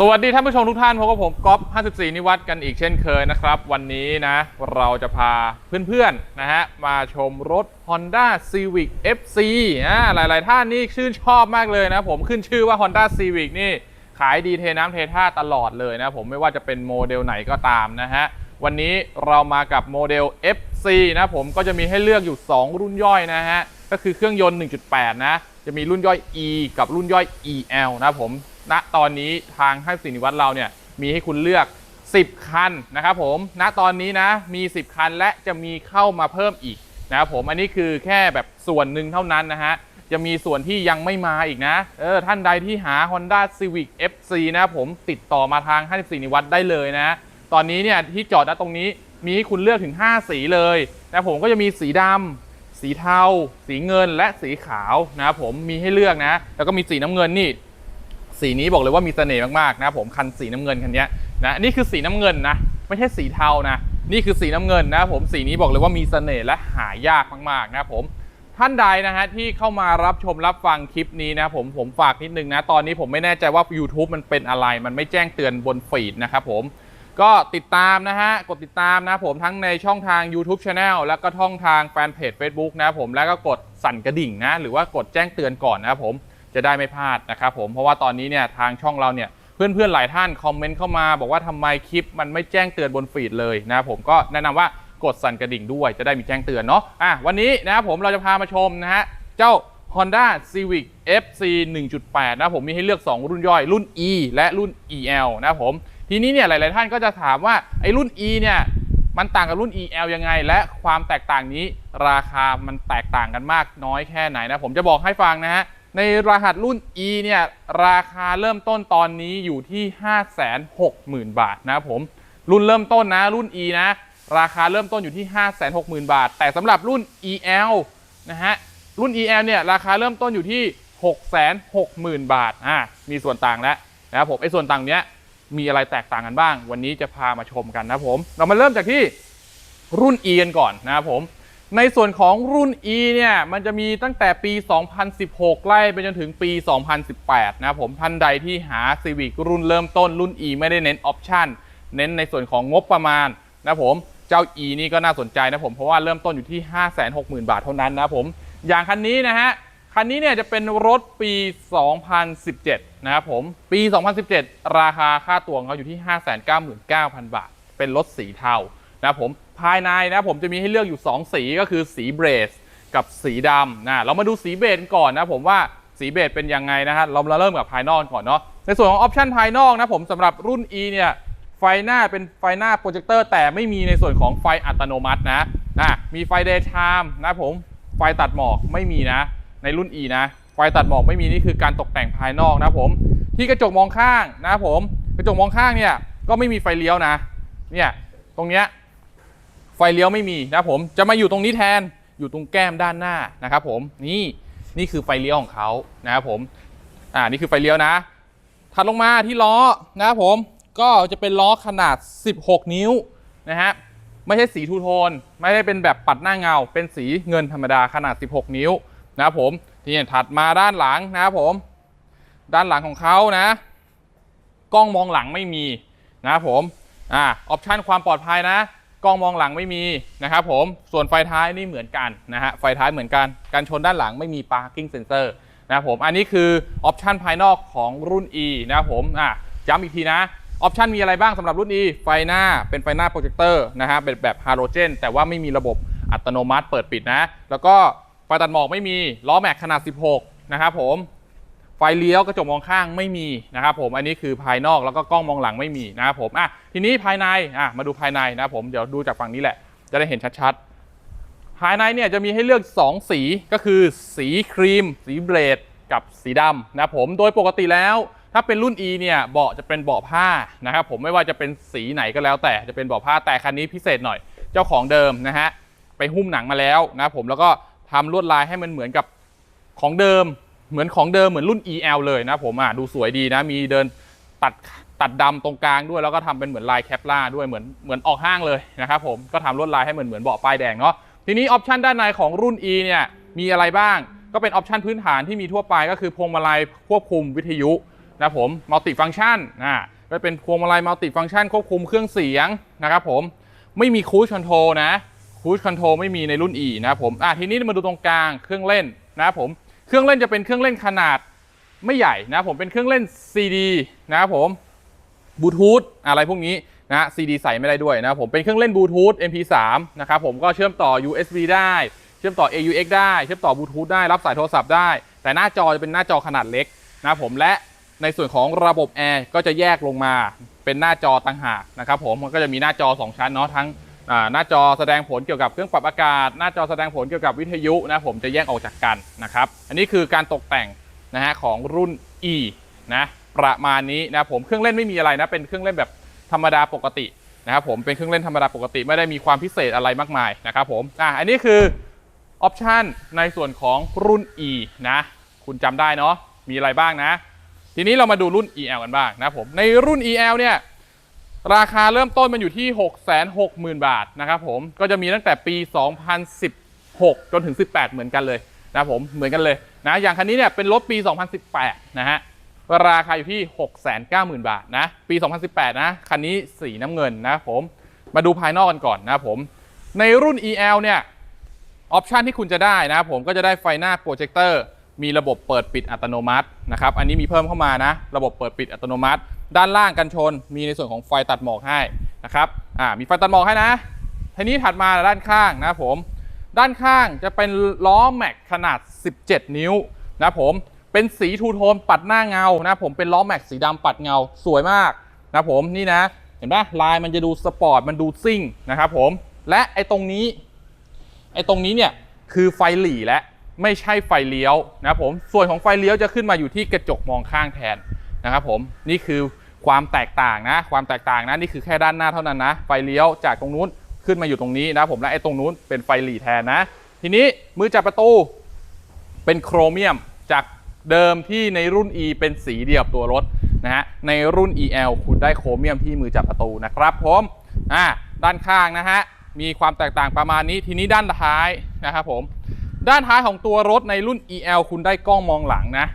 สวัสดีท่านผู้ชมทุกท่านพบกับผมก๊อฟ54 นิวัตกันอีกเช่นเคยนะครับ วันนี้นะเราจะพาเพื่อนๆนะฮะมาชมรถ Honda Civic FC อ่าหลายๆท่านนี่ชื่นชอบมากเลยนะ ผมขึ้นชื่อว่า Honda Civic นี่ขายดีเทน้ำเทท่าตลอดเลยนะผมไม่ว่าจะเป็นโมเดลไหนก็ตามนะฮะ วันนี้เรามากับโมเดล FC นะผมก็จะมีให้เลือกอยู่ 2 รุ่นย่อยนะฮะ ก็คือเครื่องยนต์ 1.8 นะ จะมีรุ่นย่อย E กับรุ่นย่อย EL นะผม ณตอนนี้ทางห้างสินิวัตรเราเนี่ยมีให้คุณเลือก 10 คันนะครับผมณตอนนี้นะมี 10 คันและจะมีเข้ามาเพิ่มอีกนะครับผมอันนี้คือแค่แบบส่วนหนึ่งเท่านั้นนะฮะจะมีส่วนที่ยังไม่มาอีกนะ เออ ท่านใดที่หา Honda Civic FC นะผมติดต่อมาทาง 54 นิวัตรได้เลยนะ ตอนนี้เนี่ยที่จอดนะตรงนี้มีให้คุณเลือกถึง 5 สีเลยนะผมก็จะมีสีดำสีเทา สีเงินและสีขาวนะครับผมมีให้เลือกนะ แล้วก็มีสีน้ำเงินนี่ สีนี้บอกเลยว่ามีเสน่ห์มากๆนะผมคันสีน้ำเงินคันนี้นะนี่คือสีน้ำเงินนะไม่ใช่สีเทานะนี่คือสีน้ำเงินนะผมสีนี้บอกเลยว่ามีเสน่ห์และหายากมากๆนะผมท่านใดนะฮะที่เข้ามารับชมรับฟังคลิปนี้นะผมผมฝากนิดนึงนะ ตอนนี้ผมไม่แน่ใจว่า YouTube มันเป็นอะไร มันไม่แจ้งเตือนบนฟีดนะครับผมก็ติดตามนะฮะ กดติดตามนะผมทั้งในช่องทาง YouTube Channel แล้วก็ช่องทางแฟนเพจ Facebook นะผมแล้วก็กดสั่นกระดิ่งนะ หรือว่ากดแจ้งเตือนก่อนนะครับผม จะได้ไม่พลาดนะครับผมเพราะว่าตอนนี้เนี่ยทางช่องเราเนี่ยเพื่อนๆหลายท่านคอมเมนต์เข้ามาบอกว่าทำไมคลิปมันไม่แจ้งเตือนบนฟีดเลยนะครับผมก็แนะนำว่ากดสั่นกระดิ่งด้วยจะได้มีแจ้งเตือนเนาะอะวันนี้นะครับผมเราจะพามาชมนะฮะเจ้า Honda Civic FC 1.8 นะผมมีให้เลือก 2 รุ่นย่อย รุ่น E และรุ่น EL นะครับผมทีนี้เนี่ยหลาย ๆ ท่านก็จะถามว่าไอ้รุ่น E เนี่ยมันต่างกับรุ่น EL ยังไง และความแตกต่างนี้ราคามันแตกต่างกันมากน้อยแค่ไหนนะผมจะบอกให้ฟังนะฮะ ในรหัสรุ่น E เนี่ยราคาเริ่มต้นตอนนี้อยู่ที่ 560,000 บาทนะครับผม รุ่นเริ่มต้นนะรุ่น E นะราคาเริ่มต้นอยู่ที่ 560,000 บาท แต่สำหรับรุ่น EL นะฮะรุ่น EL เนี่ยราคาเริ่มต้นอยู่ที่ 660,000 บาทอ่ามีส่วนต่างแล้วนะครับผมไอ้ส่วนต่างเนี้ยมีอะไรแตกต่างกันบ้าง วันนี้จะพามาชมกันนะครับผม เรามาเริ่มจากที่รุ่น E กันก่อนนะครับผม ในส่วนของรุ่น E เนี่ย มันจะมีตั้งแต่ปี 2016 ไล่ไปจนถึงปี 2018 นะครับผมท่านใดที่หา Civic รุ่นเริ่มต้นรุ่น E ไม่ได้เน้นออปชันเน้นในส่วนของงบประมาณนะครับผมเจ้า E นี่ก็น่าสนใจนะผม เพราะว่าเริ่มต้นอยู่ที่ 560,000 บาทเท่านั้นนะครับผม อย่างคันนี้นะฮะ คันนี้เนี่ยจะเป็นรถปี 2017 นะครับผม ปี 2017 ราคาค่าตัวของเขาอยู่ที่ 599,000 บาท เป็นรถสีเทานะครับผม ภายในนะผมจะมีให้เลือกอยู่ 2 สีก็คือสีเบรสกับสีดำนะเรามาดูสีเบจก่อนนะผมว่าสีเบจเป็นยังไงนะฮะเรามาเริ่มกับภายนอกก่อนเนาะในส่วนของออปชันภายนอกนะผมสำหรับรุ่น E เนี่ยไฟหน้าเป็นไฟหน้าโปรเจคเตอร์แต่ไม่มีในส่วนของไฟอัตโนมัตินะนะมีไฟเดย์ไทม์นะผมไฟตัดหมอกไม่มีนะ ในรุ่น E นะ ไฟตัดหมอกไม่มีนี่คือการตกแต่งภายนอกนะผมที่กระจกมองข้างนะผมกระจกมองข้างเนี่ยก็ไม่มีไฟเลี้ยวนะเนี่ยตรงเนี้ย ไฟเลี้ยวไม่มีนะครับผมจะมาอยู่ตรงนี้แทนอยู่ตรงแก้มด้านหน้านะครับผมนี่นี่คือไฟเลี้ยวของเขานะครับผมอ่านี่คือไฟเลี้ยวนะ ถัดลงมาที่ล้อนะครับผมก็จะเป็นล้อขนาด 16 นิ้วนะฮะไม่ใช่สีทูโทน ไม่ได้เป็นแบบปัดหน้าเงา เป็นสีเงินธรรมดาขนาด 16 นิ้วนะครับผมทีนี้ถัดมาด้านหลังนะครับผม ด้านหลังของเขานะ กล้องมองหลังไม่มีนะครับผมอ่าออปชันความปลอดภัยนะ กล้องมองหลังไม่มีนะครับผมส่วนไฟท้ายนี่เหมือนกันนะฮะไฟท้ายเหมือนกันการชนด้านหลังไม่มี parking sensor นะครับผมอันนี้คือออปชันภายนอกของรุ่น E นะครับผมอะย้ำอีกทีนะออปชันมีอะไรบ้างสำหรับรุ่น E ไฟหน้าเป็นไฟหน้าโปรเจคเตอร์นะฮะเป็นแบบฮาโลเจนแต่ว่าไม่มีระบบอัตโนมัติเปิดปิดนะ แล้วก็ไฟตัดหมอกไม่มีล้อแม็กขนาด 16 นะครับผม ไฟเลี้ยวกระจกมองข้างไม่มีนะครับผมอันนี้คือภายนอกแล้วก็กล้องมองหลังไม่มีนะครับผมอะทีนี้ภายในอะมาดูภายในนะครับผมเดี๋ยวดูจากฝั่งนี้แหละ จะได้เห็นชัดๆ ภายในเนี่ยจะมีให้เลือก 2 สีก็คือสีครีม สีเบรดกับสีดำนะครับผมโดยปกติแล้ว ถ้าเป็นรุ่น E เนี่ยเบาะจะเป็นเบาะผ้านะครับผมไม่ว่าจะเป็นสีไหนก็แล้ว แต่จะเป็นเบาะผ้าแต่คันนี้พิเศษหน่อยเจ้าของเดิมนะฮะไปหุ้มหนังมาแล้วนะครับผมแล้วก็ทำลวดลายให้มันเหมือนกับของเดิม เหมือนของเดิมเหมือนรุ่น EL เลยนะผมอะดูสวยดีนะ มีเดินตัดตัดดำตรงกลางด้วยแล้วก็ทำเป็นเหมือนลายแคปล่าด้วยเหมือนเหมือนออกห้างเลยนะครับผมก็ทำลวดลายให้เหมือนเหมือนเบาะป้ายแดงเนาะทีนี้ออปชันด้านในของรุ่น E เนี่ยมีอะไรบ้าง ก็เป็นออปชันพื้นฐานที่มีทั่วไปก็คือพวงมาลัยควบคุมวิทยุนะผมมัลติฟัง c t ชันนะก็เป็นพวงมาลัยมัลติฟัง c t ชันควบคุมเครื่องเสียงนะครับผมไม่มีคูชคอนโทรนะคูชคอนโทรไม่มีในรุ่น E นะผมอะทีนี้มาดูตรงกลางเครื่องเล่นนะครับผม เครื่องเล่นจะเป็นเครื่องเล่นขนาดไม่ใหญ่นะผมเป็นเครื่องเล่น CD นะครับผมบลูทูธอะไรพวกนี้นะฮะ CD ใส่ไม่ได้ด้วยนะผมเป็นเครื่องเล่นบลูทูธ MP3 นะครับผมก็เชื่อมต่อ USB ได้ เชื่อมต่อ AUX ได้ เชื่อมต่อบลูทูธได้รับสายโทรศัพท์ได้ แต่หน้าจอจะเป็นหน้าจอขนาดเล็กนะผมและในส่วนของระบบแอร์ก็จะแยกลงมาเป็นหน้าจอต่างหากนะครับผมมันก็จะมีหน้าจอ 2 ชั้นเนาะทั้ง หน้าจอแสดงผลเกี่ยวกับเครื่องปรับอากาศ หน้าจอแสดงผลเกี่ยวกับวิทยุนะผมจะแยกออกจากกันนะครับ อันนี้คือการตกแต่งนะฮะของรุ่น E นะประมาณนี้นะผมเครื่องเล่นไม่มีอะไรนะเป็นเครื่องเล่นแบบธรรมดาปกตินะครับผมเป็นเครื่องเล่นธรรมดาปกติไม่ได้มีความพิเศษอะไรมากมายนะครับผมอะอันนี้คือออปชันในส่วนของรุ่น E นะคุณจำได้เนาะมีอะไรบ้างนะ ทีนี้เรามาดูรุ่น EL กันบ้างนะผมในรุ่น EL เนี่ย ราคาเริ่มต้นมันอยู่ที่ 660,000 บาทนะครับผมก็จะมีตั้งแต่ปี 2016 จนถึง 18 เหมือนกันเลยนะครับผมเหมือนกันเลยนะอย่างคันนี้เนี่ยเป็นรถปี 2018 นะฮะราคาอยู่ที่ 690,000 บาทนะปี 2018 นะคันนี้สีน้ำเงินนะครับผมมาดูภายนอกกันก่อนนะครับผมในรุ่น EL เนี่ยออปชันที่คุณจะได้นะครับผมก็จะได้ไฟหน้าโปรเจคเตอร์มีระบบเปิดปิดอัตโนมัตินะครับอันนี้มีเพิ่มเข้ามานะ ระบบเปิดปิดอัตโนมัติ ด้านล่างกันชน มีในส่วนของไฟตัดหมอกให้นะครับอ่ามีไฟตัดหมอกให้นะทีนี้ถัดมาด้านข้างนะผมด้านข้างจะเป็นล้อแม็กขนาด 17 นิ้วนะผมเป็นสีทูโทนปัดหน้าเงานะผมเป็นล้อแม็กสีดำปัดเงาสวยมากนะผมนี่นะ เห็นปะลายมันจะดูสปอร์ตมันดูซิ่งนะครับผมและไอ้ตรงนี้ไอ้ตรงนี้เนี่ยคือไฟหลีและไม่ใช่ไฟเลี้ยวนะผมส่วนของไฟเลี้ยวจะขึ้นมาอยู่ที่กระจกมองข้างแทน นะครับผมนี่คือความแตกต่างนะ ความแตกต่างนะนี่คือแค่ด้านหน้าเท่านั้นนะ ไฟเลี้ยวจากตรงนู้นขึ้นมาอยู่ตรงนี้นะผมและไอ้ตรงนู้นเป็นไฟหลีแทนนะ ทีนี้มือจับประตูเป็นโครเมียมจากเดิมที่ในรุ่น E เป็นสีเดียวกับตัวรถนะฮะในรุ่น EL คุณได้โครเมียมที่มือจับประตูนะครับผมอ่าด้านข้างนะฮะมีความแตกต่างประมาณนี้ทีนี้ด้านท้ายนะครับผมด้านท้ายของตัวรถในรุ่น EL คุณได้กล้องมองหลังนะ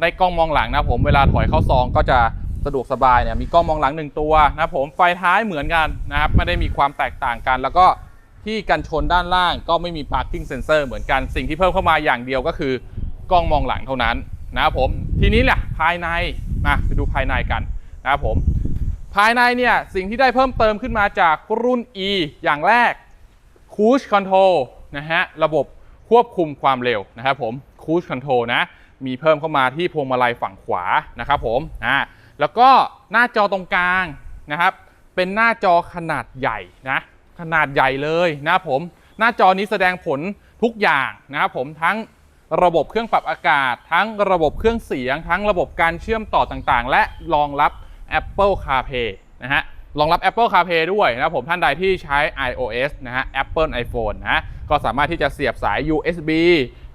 ได้กล้องมองหลังนะผมเวลาถอยเข้าซองก็จะสะดวกสบายเนี่ยมีกล้องมองหลังหนึ่งตัวนะผมไฟท้ายเหมือนกันนะครับไม่ได้มีความแตกต่างกัน แล้วก็ที่กันชนด้านล่างก็ไม่มี parking sensor เหมือนกันสิ่งที่เพิ่มเข้ามาอย่างเดียวก็คือกล้องมองหลังเท่านั้นนะครับผมทีนี้แหละภายในมาไปดูภายในกันนะครับผมภายในเนี่ยสิ่งที่ได้เพิ่มเติมขึ้นมาจากรุ่น E อย่างแรก Cruise Control นะฮะระบบควบคุมความเร็วนะครับผม Cruise Control นะ มีเพิ่มเข้ามาที่พวงมาลัยฝั่งขวานะครับผมอ่าแล้วก็หน้าจอตรงกลางนะครับ เป็นหน้าจอขนาดใหญ่นะขนาดใหญ่เลยนะผม หน้าจอนี้แสดงผลทุกอย่างนะครับผมทั้งระบบเครื่องปรับอากาศ ทั้งระบบเครื่องเสียง ทั้งระบบการเชื่อมต่อต่างๆ และรองรับ Apple CarPlay นะฮะรองรับ Apple CarPlay ด้วยนะครับผมท่านใดที่ใช้ iOS นะฮะ Apple iPhone นะก็สามารถที่จะเสียบสาย USB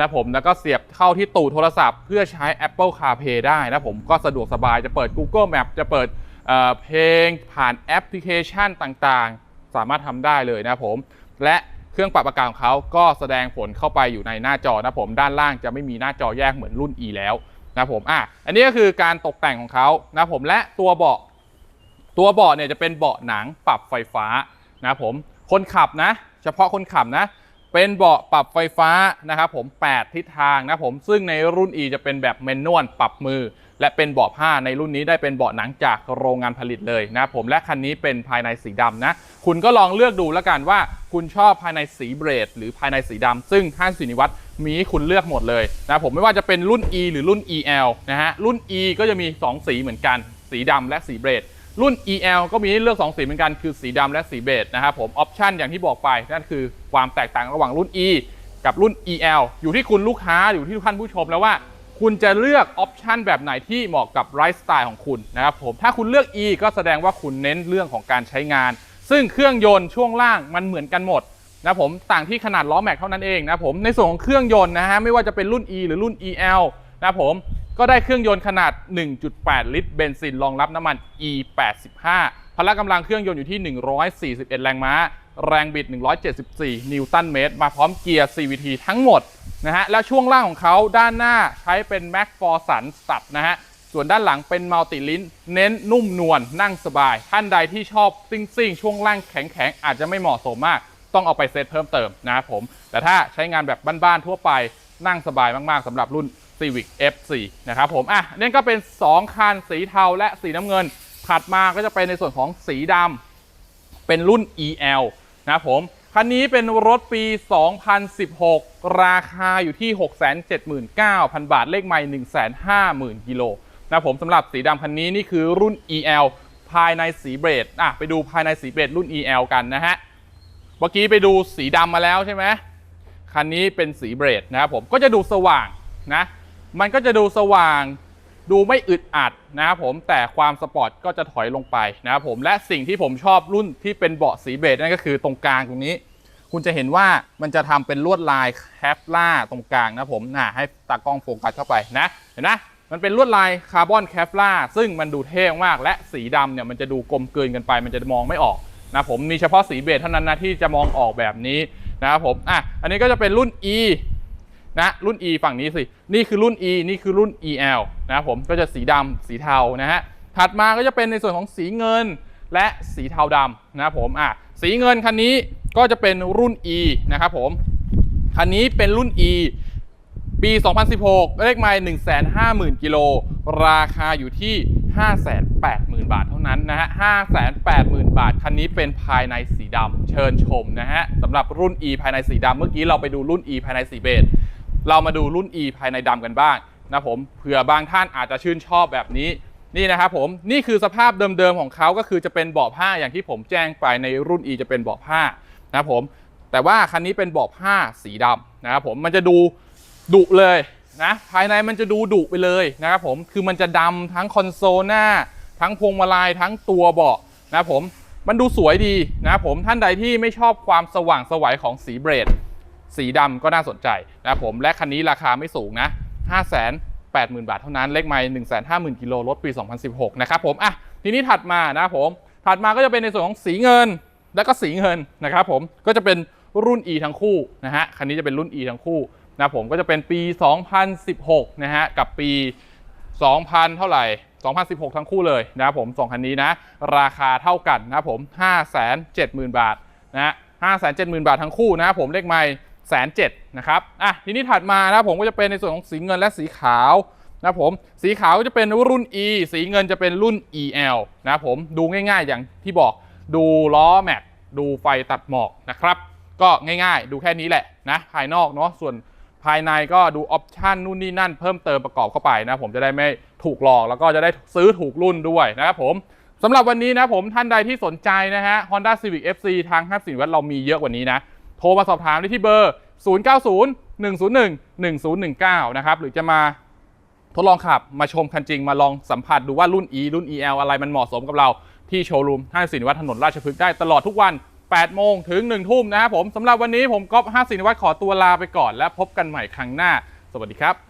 นะผมแล้วก็เสียบเข้าที่ตู้โทรศัพท์เพื่อใช้ Apple CarPlay ได้นะผมก็สะดวกสบายจะเปิด Google Map จะเปิดเเพลงผ่านแอปพลิเคชันต่างๆ สามารถทำได้เลยนะครับผม และเครื่องปรับอากาศของเขาก็แสดงผลเข้าไปอยู่ในหน้าจอนะผมด้านล่างจะไม่มีหน้าจอแยกเหมือนรุ่น E แล้วนะผมอะอันนี้ก็คือการตกแต่งของเขานะผมและตัวเบาะตัวเบาะเนี่ยจะเป็นเบาะหนังปรับไฟฟ้านะครับผมคนขับนะ เฉพาะคนขับนะ เป็นเบาะปรับไฟฟ้านะครับผม 8 ทิศทางนะครับผมซึ่งในรุ่น E จะเป็นแบบแมนนวลปรับมือ และเป็นเบาะผ้าในรุ่นนี้ได้เป็นเบาะหนังจากโรงงานผลิตเลยนะครับผมและคันนี้เป็นภายในสีดำนะ คุณก็ลองเลือกดูแล้วกันว่า คุณชอบภายในสีเบรด หรือภายในสีดำซึ่งห้างสินิวัตรมีให้คุณเลือกหมดเลยนะผมไม่ว่าจะเป็นรุ่น E หรือรุ่น EL นะฮะรุ่น E ก็จะมี 2 สีเหมือนกัน สีดำและสีเบรด รุ่น EL ก็มีให้เลือก 2 สีเหมือนกันคือสีดำและสีเบจนะครับผมออปชันอย่างที่บอกไปนั่นคือความแตกต่างระหว่างรุ่น E กับรุ่น EL อยู่ที่คุณลูกค้าอยู่ที่ท่านผู้ชมแล้วว่า คุณจะเลือกออปชันแบบไหนที่เหมาะกับไลฟ์สไตล์ของคุณนะครับผมถ้าคุณเลือก E ก็แสดงว่าคุณเน้นเรื่องของการใช้งาน ซึ่งเครื่องยนต์ช่วงล่างมันเหมือนกันหมดนะผมต่างที่ขนาดล้อแม็กเท่านั้นเองนะผมในส่วนของเครื่องยนต์นะฮะไม่ว่าจะเป็นรุ่น E หรือรุ่น EL นะผม ก็ได้เครื่องยนต์ขนาด 1.8 ลิตรเบนซินรองรับน้ำมัน E85 พละกำลังเครื่องยนต์อยู่ที่ 141 แรงม้า แรงบิด 174 นิวตันเมตร มาพร้อมเกียร์ CVT ทั้งหมดนะฮะ และช่วงล่างของเขาด้านหน้าใช้เป็น Mac f o r s u n สับนะฮะ ส่วนด้านหลังเป็นมัลติลิ้น เน้นนุ่มนวลนั่งสบาย ท่านใดที่ชอบซิ่งซิ่งๆช่วงล่างแข็งๆอาจจะไม่เหมาะสมมาก ต้องเอาไปเซตเพิ่มเติมนะครับผม แต่ถ้าใช้งานแบบบ้านๆทั่วไปนั่งสบายมากๆสำหรับรุ่น Civic F4 นะครับผมอะนี่ก็เป็น 2 คันสีเทาและสีน้ำเงิน ถัดมาก็จะเป็นในส่วนของสีดำเป็นรุ่น EL นะครับผมคันนี้เป็นรถปี 2016 ราคาอยู่ที่ 679,000 บาท เลขใหม่ 150,000 กิโลนะครับผมสำหรับสีดำคันนี้นี่คือรุ่น EL ภายในสีเบรดอะไปดูภายในสีเบรดรุ่น EL กันนะฮะ เมื่อกี้ไปดูสีดำมาแล้วใช่ไหมคันนี้เป็นสีเบรดนะครับผมก็จะดูสว่างนะ มันก็จะดูสว่าง ดูไม่อึดอัดนะครับผมแต่ความสปอร์ตก็จะถอยลงไปนะครับผมและสิ่งที่ผมชอบรุ่นที่เป็นเบาะสีเบจนั่นก็คือตรงกลางตรงนี้ คุณจะเห็นว่ามันจะทำเป็นลวดลายแคปล่าตรงกลางนะผมนะให้ตากล้องโฟกัสเข้าไปนะเห็นนะมันเป็นลวดลายคาร์บอนแคปล่าซึ่งมันดูเท่มาก และสีดำเนี่ยมันจะดูกลมกลืนกันไป มันจะมองไม่ออกนะผมมีเฉพาะสีเบจเท่านั้นนะที่จะมองออกแบบนี้นะครับผมอะอันนี้ก็จะเป็นรุ่น E นะรุ่น E ฝั่งนี้สิ นี่คือรุ่น E นี่คือรุ่น EL นะครับผมก็จะสีดำสีเทานะฮะถัดมาก็จะเป็นในส่วนของสีเงินและสีเทาดำนะครับผมอะสีเงินคันนี้ก็จะเป็นรุ่น E นะครับผมคันนี้เป็นรุ่น E ปี 2016 เลขไมล์150,000 กิโล ราคาอยู่ที่ 580,000 บาทเท่านั้นนะฮะ 580,000 บาท คันนี้เป็นภายในสีดำ เชิญชมนะฮะสำหรับรุ่น E ภายในสีดำ เมื่อกี้เราไปดูรุ่น E ภายในสีเบจ เรามาดูรุ่น E ภายในดำกันบ้างนะผมเผื่อบางท่านอาจจะชื่นชอบแบบนี้นี่นะครับผมนี่คือสภาพเดิมๆของเขาก็คือจะเป็นเบาะผ้าอย่างที่ผมแจ้งไปในรุ่น E จะเป็นเบาะผ้านะครับผมแต่ว่าคันนี้เป็นเบาะผ้าสีดำนะครับผมมันจะดูดุเลยนะภายในมันจะดูดุไปเลยนะครับผมคือมันจะดำทั้งคอนโซลหน้า ทั้งพวงมาลัยทั้งตัวเบาะนะครับผมมันดูสวยดีนะครับผมท่านใดที่ไม่ชอบความสว่างสวัยของสีเบรด สีดำก็น่าสนใจนะครับผมและคันนี้ราคาไม่สูงนะ 5 8 0 0 0 0 บาทเท่านั้นเลขไมล์1 5 0 0 0 0กิโลรถปี 2016 นะครับผมอะทีนี้ถัดมานะครับผมถัดมาก็จะเป็นในส่วนของสีเงินแล้วก็สีเงินนะครับผมก็จะเป็นรุ่น E ทั้งคู่นะฮะคันนี้จะเป็นรุ่น E ทั้งคู่นะครับผมก็จะเป็นปี 2016 นะฮะกับปี 2,000 เท่าไหร่2016 ทั้งคู่เลยนะครับผมสองคันนี้นะ ราคาเท่ากันนะครับผม 570,000 บาทนะฮะ570,000 บาททั้งคู่นะครับผมเลขไมล แสนเจ็ดนะครับอะทีนี้ถัดมานะผมก็จะเป็นในส่วนของสีเงินและสีขาวนะครับผมสีขาวก็จะเป็นรุ่น E สีเงินจะเป็นรุ่น EL นะครับผมดูง่ายๆอย่างที่บอกดูล้อแม็กดูไฟตัดหมอกนะครับ ก็ง่ายๆ ดูแค่นี้แหละนะภายนอกเนาะส่วนภายในก็ดูออปชันนู่นนี่นั่นเพิ่มเติมประกอบเข้าไปนะผมจะได้ไม่ถูกหลอกแล้วก็จะได้ซื้อถูกรุ่นด้วยนะครับผมสำหรับวันนี้นะผมท่านใดที่สนใจนะฮะ Honda Civic FC ทาง5สินวัตเรามีเยอะกว่านี้นะ โทรมาสอบถามได้ที่เบอร์ 090 101 1019 นะครับ หรือจะมาทดลองขับมาชมคันจริงมาลองสัมผัสดูว่ารุ่น E รุ่น EL อะไรมันเหมาะสมกับเราที่โชว์รูมห้างสินวัตถนนราชพฤกษ์ได้ตลอดทุกวัน 8 โมงถึง 1 ทุ่มนะครับผมสำหรับวันนี้ผมก๊อฟห้างสินวัฒขอตัวลาไปก่อน และพบกันใหม่ครั้งหน้า สวัสดีครับ